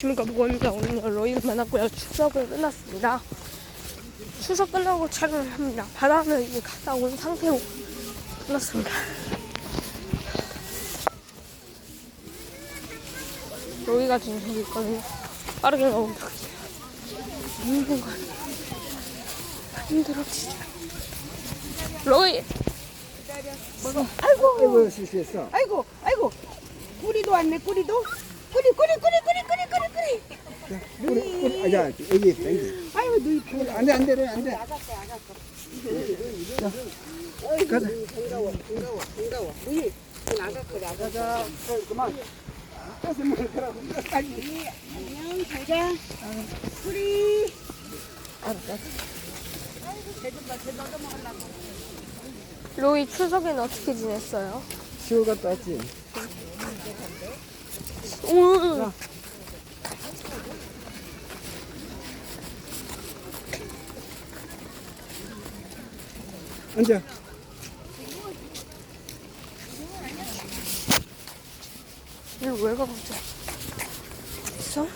안녕하십니까 보건입니다. 오늘 로이를 만났고요. 추석을 끝났습니다. 추석 끝나고 촬영을 합니다. 바다는 이제 갔다 온 상태로 끝났습니다. 로이가 지금 저기 있거든요. 빠르게 나온다. 당분간 힘들어 진짜. 로이! 아이고, 아이고, 실수했어. 아이고, 아이고, 꾸리도 왔네, 꾸리도. 꾸리, 꾸리, 꾸리, 꾸리, 꾸리. 우리, 우리, 아, 야, 여기 있다, 여기. 아이고, 너희 부안 돼, 안 돼, 안 돼. 가자. 반가워, 반가워, 반가워. 너희 나가거래, 가자. 어, 그만. 가서 먹으라고. 아니. 안녕, 잘 가. 꾸리. 로이 추석에는 어떻게 지냈어요? 시골 갔다 왔지? 오! 앉아. 이거 왜 가보자. 있어?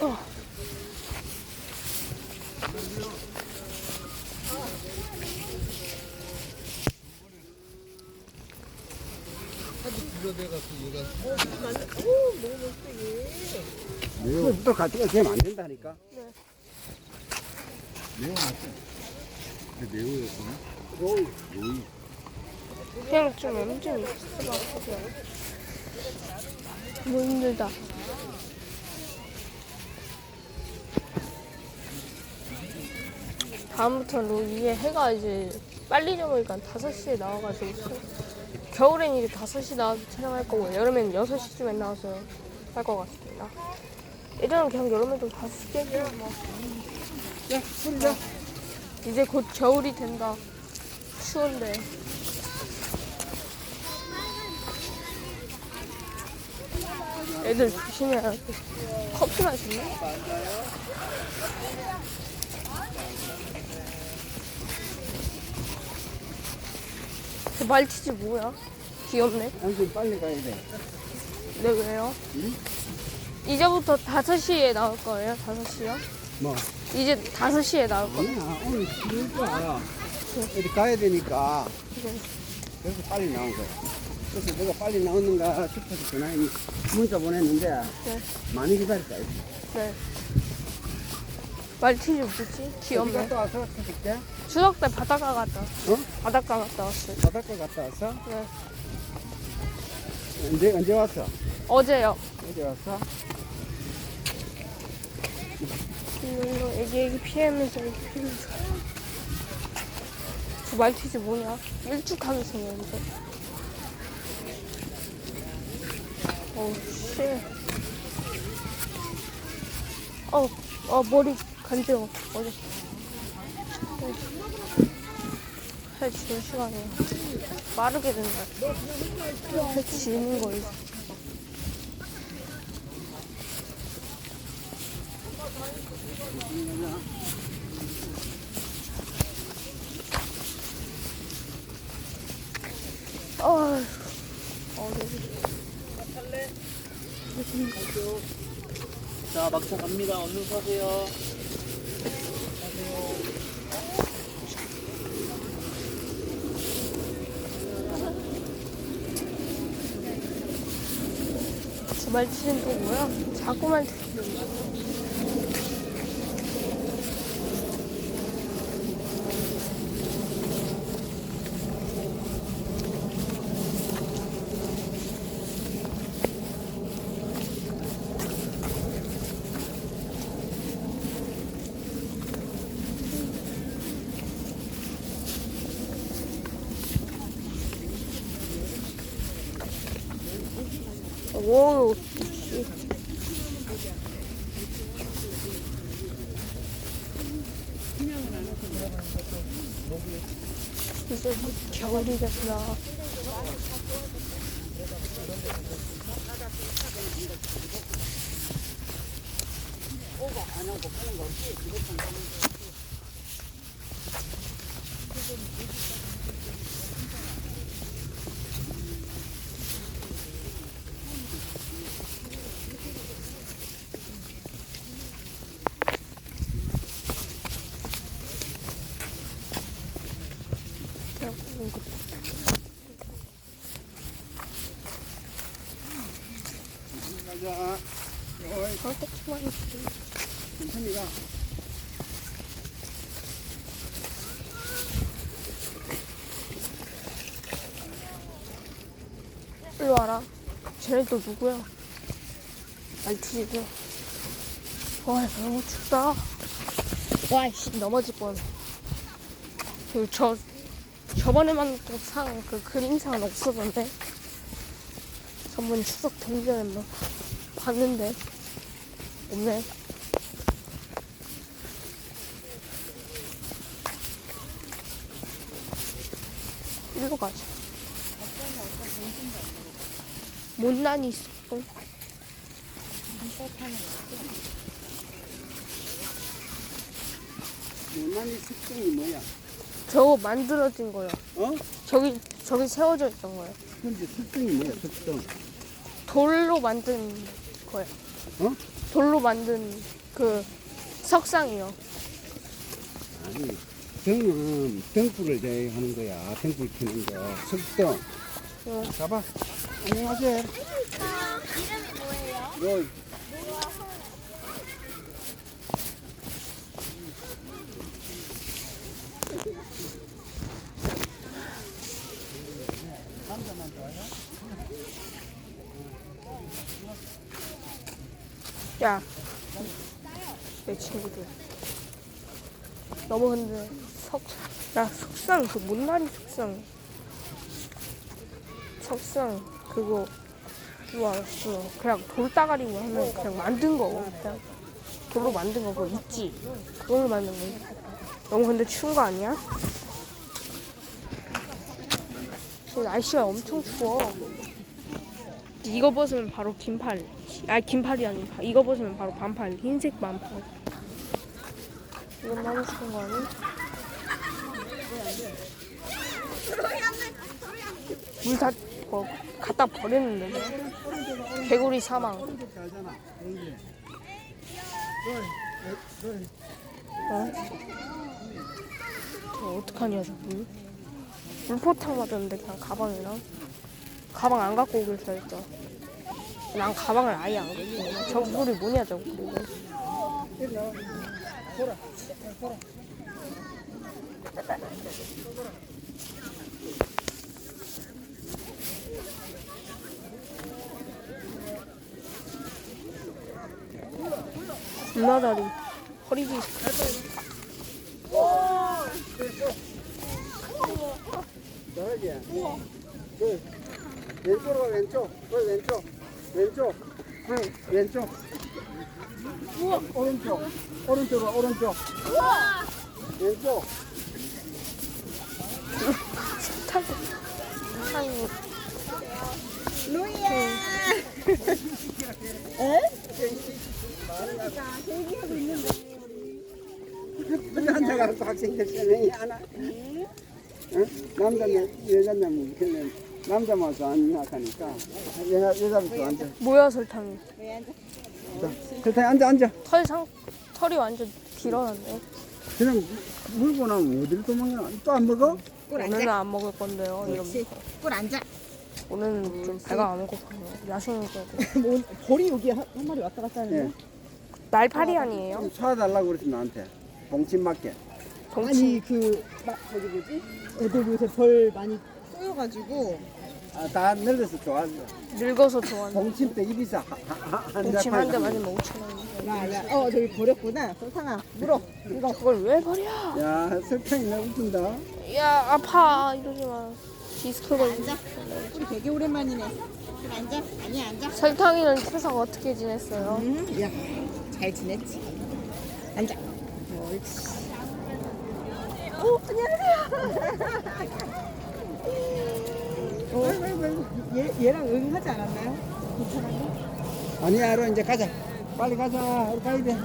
어. 또 같이 가면 안 된다니까. 네. 매워 맞지? 매워였구나. 로이. 로이. 그냥 좀 엄청 있어가지고. 너무 힘들다. 다음부터는 로이에 해가 이제 빨리 저으니까 5시에 나와가지고 수- 겨울엔 이제 5시 나와서 촬영할 거고 여름엔 6시쯤에 나와서 할 것 같습니다. 예전엔 그냥 여름에도 5시에 뭐 야, 소리 자. 이제 곧 겨울이 된다. 추운데. 애들 조심해야 돼. 커피 마시네? 그 말티즈 뭐야? 귀엽네. 당신 빨리 가야 돼. 네, 왜요? 이제부터 5시에 나올 거예요, 5시요? 뭐? 이제 5시에 나올. 아니야, 오늘 길니까. 어디 가야 되니까. 네. 그래서 빨리 나온 거야. 그래서 내가 빨리 나오는가 싶어서 전화해 문자 보냈는데 네. 많이 기다렸다. 네. 말티즈 뭐지? 귀엽네. 갔다 와서 찾을게. 추석 때 바닷가 갔다 왔어. 어? 바닷가 갔다 왔어요. 바닷가 갔다 와서 네. 언제 언제 왔어? 어제요. 어제 왔어? 이거 애기 애기 피하면서 애기 피하면서. 저 말티즈 뭐냐? 일축하게 생겼는데. 어우, 씨. 어, 어, 머리 간지러워. 어제. 살 지는 시간이에요. 빠르게 된다. 살 지는 거예요. 어휴. 어려워. 자, 막차 갑니다. 얼른 서세요. 저 말티즈는 또 뭐야? 자꾸만 들리는 오, 이제 곧 겨울이 됐나. 가자. 어이, 저렇게 가. 일로 와라. 쟤네 또 누구야? 알티지죠. 와, 너무 춥다. 와, 씨, 넘어질 뻔. 그, 저, 저번에 만났던 상, 그 그림상은 없어졌네. 전번 추석 동전에 뭐, 봤는데. 없네. 일로 가자. 못난이 있었고. 유난히 특징이 뭐야? 저거 만들어진 거요. 어? 저기 저기 세워져 있던 거예요. 근데 특징이 뭐야? 특징. 돌로 만든 거예요. 어? 돌로 만든 그 석상이요. 아니, 등은 등불을 대하는 거야. 등불 켜는 거. 석등. 어. 잡아. 안녕하세요. 이름이 뭐예요? 너 야, 내 친구들. 너무 근데 석, 나 석상 그 못난이 석상. 석상 그거 그거 알았어. 그냥 돌다가리만 하면 그냥 만든 거. 그냥 돌로 만든 거 그거 있지. 그걸로 만든 거. 너무 근데 추운 거 아니야? 지금 날씨가 엄청 추워. 이거 벗으면 바로 긴팔. 아 긴팔이 아니 이거 벗으면 바로 반팔. 흰색 반팔. 이건 너무 추운 거 아니? 물다 뭐, 갖다 버렸는데. 뭐. 개구리 사망. 어? 저 어떡하냐 저 물? 물포탕 맞았는데 그냥 가방이랑 가방 안 갖고 오길 잘했다. 난 가방을 아예 안 갖고 오네. 저 물이 뭐냐 저 물이. 누나다리 허리 디스크. 왼쪽으로 가, 왼쪽. 그 왼쪽. 왼쪽. 그 왼쪽. 오른쪽. 오른쪽으로 오른쪽. 왼쪽. 타고 타고. 앉아가서 학생들 설명이 하나. 응? 남자면 여자면 그냥 남자만 좋아하는 하니까 여자 여자도 앉아. 뭐야 설탕이? 그렇다 앉아 앉아. 털 상, 털이 완전 길어졌네. 그냥 물고 나면 어디를 도망가? 또 안 먹어? 오늘은 안 먹을 건데요. 이러면서. 꿀 앉아. 오늘은 좀 배가 안 고파요. 야식 먹어야 돼. 뭐 벌이 여기 한, 한 마리 왔다 갔다 하는데. 예. 날파리 아니에요? 좀 사 달라고 그랬지 나한테. 봉침 맞게. 동치. 아니 그막 저기 뭐지? 애들 요새 벌 많이 쏘여가지고 아, 다 늙어서 좋아하죠. 늙어서 좋아하는. 봉침 때 입이서 하- 하- 하- 한 동치 한대 잡아서. 맞으면 5천 원. 야 야 어 저기 버렸구나. 설탕아 물어. 이거 그걸 왜 버려? 야, 설탕이 나 웃긴다. 야 아파 이러지 마. 디스크 걸리. 우리 되게 오랜만이네. 꿀 앉아. 아니 앉아. 설탕이는 추석 어떻게 지냈어요? 응. 야 잘 지냈지. 앉아. 옳지. 어 안녕하세요. 어. 얘 얘랑 응 하지 않았나요? 아니야, 로 이제 가자. 빨리 가자. 우리 가야 돼.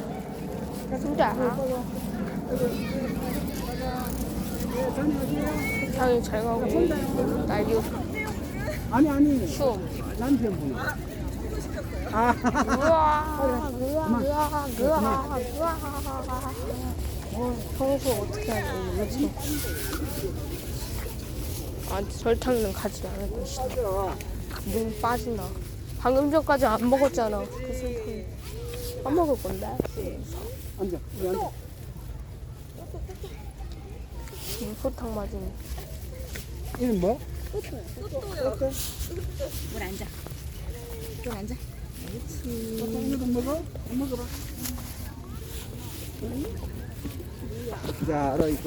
진짜. 설탕이 잘 가고 날이 아니, 아니. 추워. 남편분. 아, 으아, 으아, 으아, 으아, 으아. 어, 평소 어떻게 하지? 이러지? 아, 설탕은 가지 않을 것이다. 눈 빠지나. 방금 전까지 안 먹었잖아. 그 슬픔. 안 먹을 건데. 앉아, 여기 앉아. 물소탕 맞은. 이름 뭐? 물 앉아. 물 앉아. 이거 먹어? 먹어봐. 자, 알아, 이거.